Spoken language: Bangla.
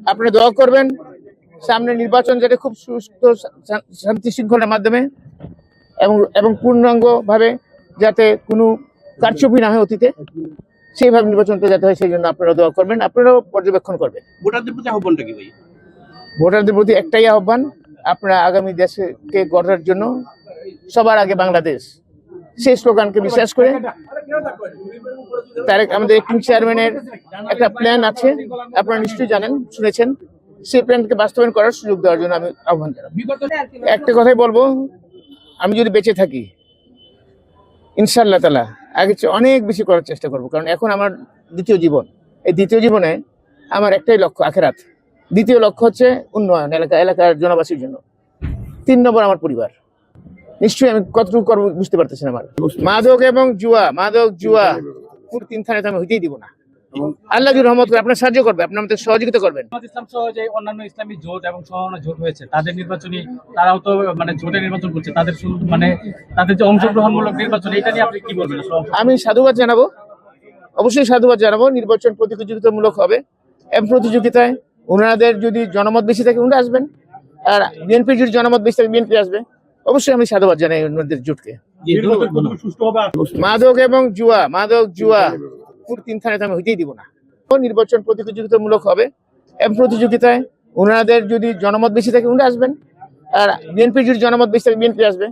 আপনারা দোয়া করবেন। সামনে নির্বাচন যেটা খুব সুস্থ শান্তি শৃঙ্খলার মাধ্যমে এবং এবং পূর্ণাঙ্গ ভাবে যাতে কোনো কারচুপি না হয় অতীতে সেইভাবে নির্বাচনটা যাতে হয় সেই জন্য আপনারা দোয়া করবেন। আপনারাও পর্যবেক্ষণ করবেন। ভোটারদের প্রতি আহ্বানটা কি ভাই? ভোটারদের প্রতি একটাই আহ্বান আপনারা আগামী দেশকে গড়ার জন্য সবার আগে বাংলাদেশ। সেই স্লোগানকে বিশ্বাস করে তারেক আমাদের একটিং চেয়ারম্যানের একটা প্ল্যান আছে। আপনারা নিশ্চয়ই জানেন, শুনেছেন। সেই প্ল্যানকে বাস্তবায়ন করার সুযোগ দেওয়ার জন্য আমি আহ্বান জানাব। একটা কথাই বলব, আমি যদি বেঁচে থাকি ইনশাল্লাহ তালা আগে চেয়ে অনেক বেশি করার চেষ্টা করব। কারণ এখন আমার দ্বিতীয় জীবন। এই দ্বিতীয় জীবনে আমার একটাই লক্ষ্য, আখেরাত। দ্বিতীয় লক্ষ্য হচ্ছে উন্নয়ন, এলাকা এলাকার জনবাসীর জন্য। তিন নম্বর আমার পরিবার। নিশ্চয়ই আমি কতটুকু কর্ম বুঝতে পারতেছেন আমার। মাদক এবং জুয়া মাদক জুয়া পুরো তিন থানাতে আমি হইতেই দিব না। আল্লাহ রহমত করে আপনার সাহায্য করবে আপনার আমাদের সহযোগিতা করবেন। ইসলাম সহ যে অন্যান্য ইসলামী জোট এবং জোট হয়েছে তাদের নির্বাচনী তারাও তো মানে জোটে নির্বাচন করছে তাদের মানে তাদের যে অংশগ্রহণমূলক নির্বাচন এটা নিয়ে আপনি কি বলবেন? আমি সাধুবাদ জানাব অবশ্যই সাধুবাদ জানাব নির্বাচন প্রতিযোগিতামূলক হবে এবং প্রতিযোগিতায় ওনাদের যদি জনমত বেশি থাকে ওনারা আসবেন। আর বিএনপির যদি জনমত বেশি থাকে বিএনপি আসবে। অবশ্যই আমি সাধুবাদ জানাই অন্যদের জুটকে। মাদক এবং জুয়া মাদক জুয়া পুরো তিন থানাতে আমি হইতেই দিব না। নির্বাচন প্রতিযোগিতামূলক হবে। এবং প্রতিযোগিতায় ওনাদের যদি জনমত বেশি থাকে উনি আসবেন। আর বিএনপির যদি জনমত বেশি থাকে বিএনপি আসবে।